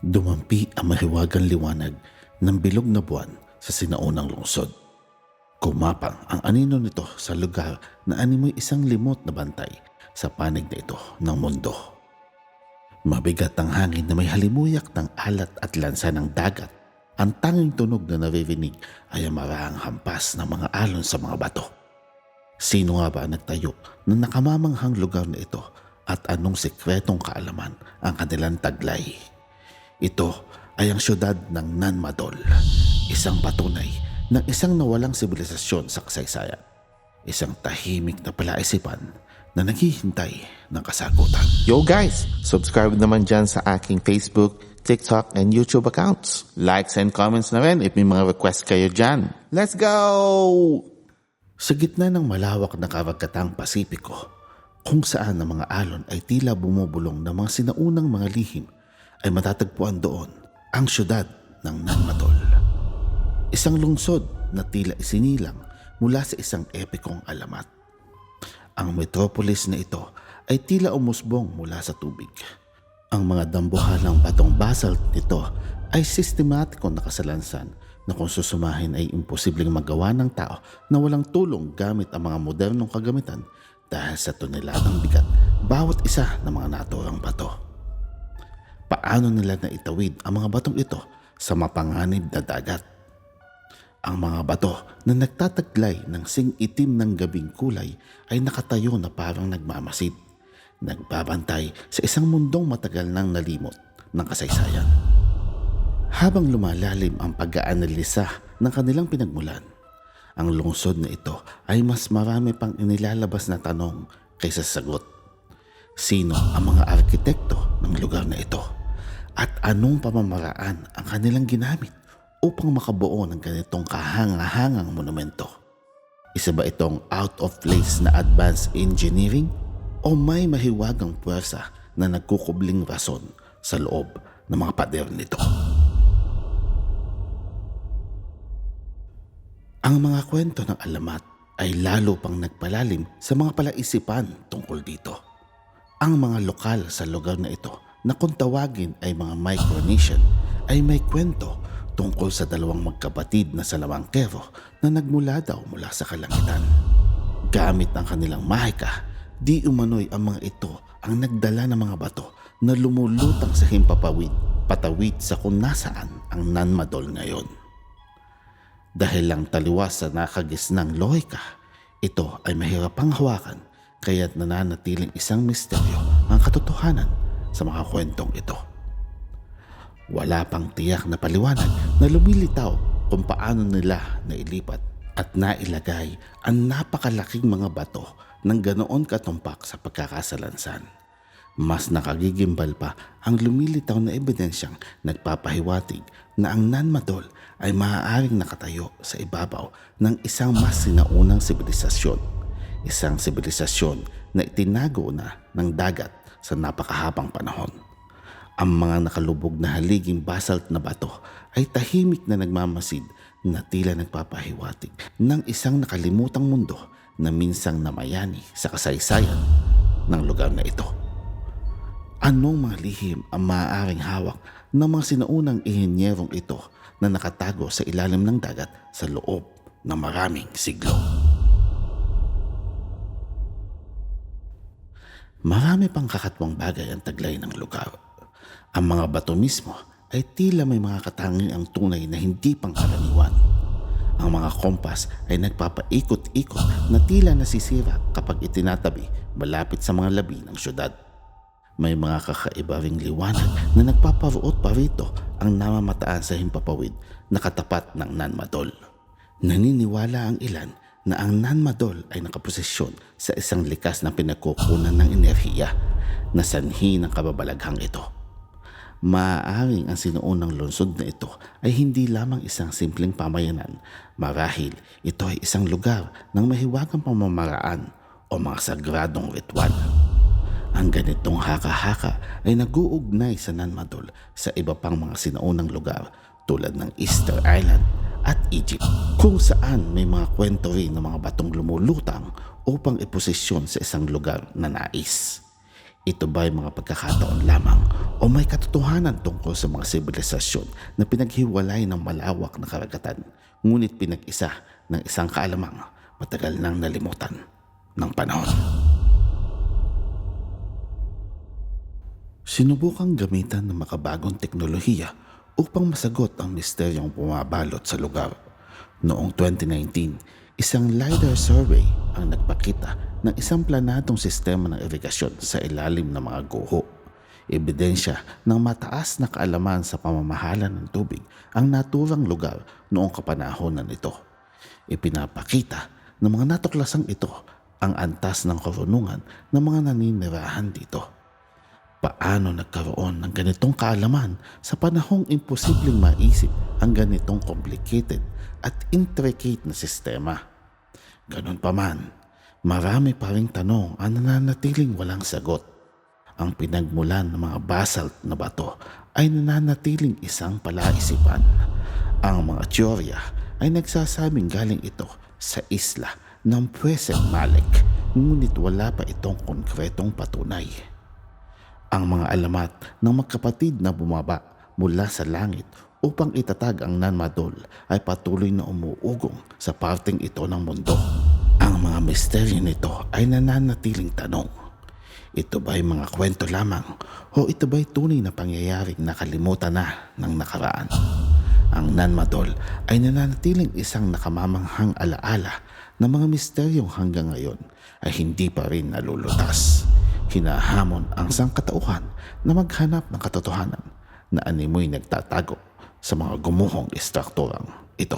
Dumampi ang mahiwagang liwanag ng bilog na buwan sa sinaunang lungsod. Kumapang ang anino nito sa lugar na animoy isang limot na bantay sa panig na ito ng mundo. Mabigat ang hangin na may halimuyak ng alat at lansa ng dagat. Ang tanging tunog na naririnig ay ang marahang hampas ng mga alon sa mga bato. Sino nga ba nagtayo ng nakamamanghang lugar na ito at anong sekretong kaalaman ang kanilang taglay? Ito ay ang syudad ng Nanmadol, isang patunay ng isang nawalang sibilisasyon sa kasaysayan. Isang tahimik na palaisipan na naghihintay ng kasagutan. Yo guys, subscribe naman dyan sa aking Facebook, TikTok, and YouTube accounts. Likes and comments na rin if may mga request kayo dyan. Let's go! Sa gitna ng malawak na karagkatang Pasipiko, kung saan ang mga alon ay tila bumubulong ng mga sinaunang mga lihim, ay matatagpuan doon ang syudad ng Nanmadol. Isang lungsod na tila isinilang mula sa isang epikong alamat. Ang metropolis na ito ay tila umusbong mula sa tubig. Ang mga dambuhalang batong basalt nito ay sistematikong nakasalansan na kung susumahin ay imposibleng magawa ng tao na walang tulong gamit ang mga modernong kagamitan dahil sa toneladang bigat bawat isa ng mga naturang bato. Paano nila na itawid ang mga batong ito sa mapanganib na dagat? Ang mga bato na nagtataglay ng sing-itim ng gabing kulay ay nakatayo na parang nagmamasid, nagbabantay sa isang mundong matagal nang nalimot ng kasaysayan. Habang lumalalim ang pag-aanalisa ng kanilang pinagmulan, ang lungsod na ito ay mas marami pang inilalabas na tanong kaysa sagot. Sino ang mga arkitekto ng lugar na ito? At anong pamamaraan ang kanilang ginamit upang makabuo ng ganitong kahanga-hangang monumento? Isa ba itong out of place na advanced engineering? O may mahiwagang puwersa na nagkukubling rason sa loob ng mga pader nito? Ang mga kwento ng alamat ay lalo pang nagpalalim sa mga palaisipan tungkol dito. Ang mga lokal sa lugar na ito na kung tawagin ay mga Micronesian ay may kwento tungkol sa dalawang magkapatid na salamangkero na nagmula daw mula sa kalangitan. Gamit ang kanilang mahika, di umano'y ang mga ito ang nagdala ng mga bato na lumulutang sa himpapawid patawid sa kung nasaan ang nanmadol ngayon. Dahil lang taliwas sa nakagisnang lohika, ito ay mahirapang hawakan kaya't nananatiling isang misteryo ang katotohanan sa mga kwentong ito. Wala pang tiyak na paliwanag na lumilitaw kung paano nila nailipat at nailagay ang napakalaking mga bato ng ganoon katumpak sa pagkakasalansan. Mas nakagigimbal pa ang lumilitaw na ebidensyang nagpapahiwatig na ang nanmadol ay maaaring nakatayo sa ibabaw ng isang mas sinaunang sibilisasyon. Isang sibilisasyon na itinago na ng dagat sa napakahabang panahon. Ang mga nakalubog na haliging basalt na bato ay tahimik na nagmamasid na tila nagpapahiwatig ng isang nakalimutang mundo na minsang namayani sa kasaysayan ng lugar na ito. Anong mga lihim ang maaaring hawak ng mga sinaunang ihenyerong ito na nakatago sa ilalim ng dagat sa loob ng maraming siglo? Marami pang kakatwang bagay ang taglay ng lugar. Ang mga bato mismo ay tila may mga katangiang tunay na hindi pangkaraniwan. Ang mga kompas ay nagpapaikot-ikot na tila nasisira kapag itinatabi malapit sa mga labi ng syudad. May mga kakaiba ring liwanag na nagpaparuot pa rito ang namamataan sa himpapawid na katapat ng nanmadol. Naniniwala ang ilan na ang nanmadol ay nakaposisyon sa isang likas na pinagkukunan ng enerhiya na sanhi ng kababalaghang ito. Maaaring ang sinuunang lungsod na ito ay hindi lamang isang simpleng pamayanan, marahil ito ay isang lugar ng mahiwagang pamamaraan o mga sagradong ritual. Ang ganitong haka-haka ay nag-uugnay sa Nanmadol sa iba pang mga sinaunang lugar tulad ng Easter Island at Egypt kung saan may mga kwento rin ng mga batong lumulutang upang iposisyon sa isang lugar na nais. Ito ba ay mga pagkakataon lamang o may katotohanan tungkol sa mga sibilisasyon na pinaghiwalay ng malawak na karagatan ngunit pinag-isa ng isang kaalamang matagal nang nalimutan ng panahon? Sinubukang gamitan ng makabagong teknolohiya upang masagot ang misteryong bumabalot sa lugar. Noong 2019, isang LiDAR survey ang nagpakita ng isang planadong sistema ng irigasyon sa ilalim ng mga guho. Ebidensya ng mataas na kaalaman sa pamamahala ng tubig ang naturang lugar noong kapanahonan nito. Ipinapakita ng mga natuklasang ito ang antas ng karunungan ng mga naninirahan dito. Paano nagkaroon ng ganitong kaalaman sa panahong imposibleng maisip ang ganitong complicated at intricate na sistema? Ganun pa man, marami pa ring tanong ang nananatiling walang sagot. Ang pinagmulan ng mga basalt na bato ay nananatiling isang palaisipan. Ang mga teorya ay nagsasabing galing ito sa isla ng Present Malik, ngunit wala pa itong konkretong patunay ang mga alamat ng magkapatid na bumaba mula sa langit upang itatag ang Nanmadol ay patuloy na umuugong sa parteng ito ng mundo. Ang mga misteryo nito ay nananatiling tanong. Ito ba'y mga kwento lamang o ito ba'y tunay na pangyayaring nakalimutan na ng nakaraan? Ang Nanmadol ay nananatiling isang nakamamanghang alaala na mga misteryong hanggang ngayon ay hindi pa rin nalulutas hinahamon ang sangkatauhan na maghanap ng katotohanan na animoy nagtatago sa mga gumuhong istrukturang ito.